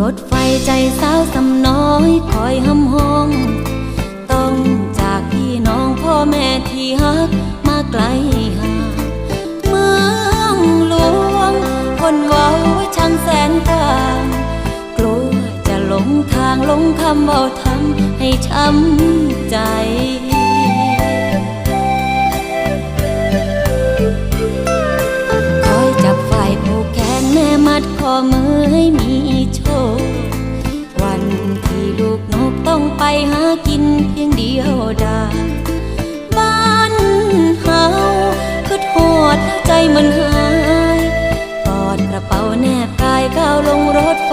รถไฟใจสาวสำน้อยคอยห้ำห้อง ต้องจากพี่น้องพ่อแม่ที่ฮักมาไกลห่างเมืองหลวง คนเว้าช่างแสนต่างกลัวจะหลงทางหลงคำเบาทำให้ช้ำใจคอยจับไฟผูกแขนแม่มัดคอมือให้มี มันหายกอดกระเป๋าแนบกายก้าวลงรถ